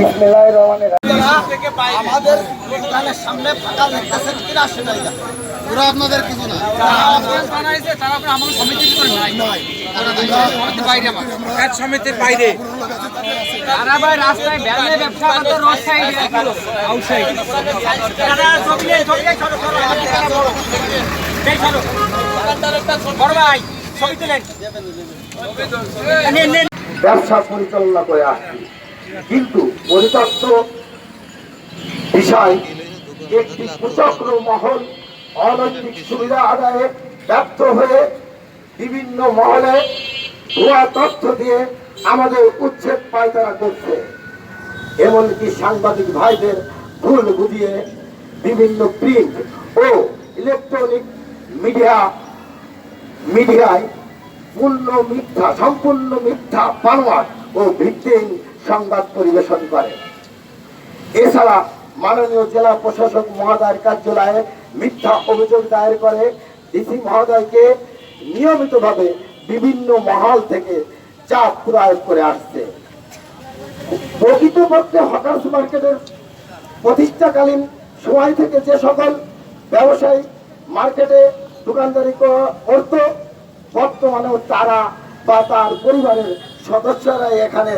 বিসমিল্লাহির রহমানির রহিম। আমাদের দোকানের সামনে ফাঁকা দেখতেছেন কিনা সেটাই দেখেন। আপনাদের কিছু না। এক সমিতির বাইরে। তারা ভাই রাস্তায় ভ্যানে ব্যবসা করতে রোড সাইডে আউটসাইড তারা চকলে চকলে ছোট ছোট এই ছোট বড়। ভাই ছবি তুলেন। নেন নেন ব্যবসা পরিচালনা করে আসছি। কিন্তু পরিত্যক্ত বিষয়, একটি কুচক্র মহল অনৈতিক সুবিধা আদায়ে ব্যর্থ হয়ে বিভিন্ন মহলে ভুয়া তথ্য দিয়ে আমাদের উচ্ছেদ পায়তারা করছে। এমনকি সাংবাদিক ভাইদের ভুল বুঝিয়ে বিভিন্ন প্রিন্ট ও ইলেকট্রনিক মিডিয়া, মিডিয়ায় পূর্ণ মিথ্যা, সম্পূর্ণ মিথ্যা বানোয়াট ও ভিত্তিহীন সংবাদ পরিবেশন করে। এছাড়া মাননীয় জেলা প্রশাসক মহোদয়ের কার্যালয়ে মিথ্যা অভিযোগ দায়ের করে ডিসি মহোদয়কে নিয়মিতভাবে বিভিন্ন মহল থেকে চাপ প্রয়োগ করে আসছে। প্রকৃতপক্ষে হকার্স মার্কেটের প্রতিষ্ঠাকালীন সময় থেকে যে সকল ব্যবসায়ী মার্কেটে দোকানদারি করত, বর্তমানেও তারা বা তার পরিবারের সদস্যরা এখানে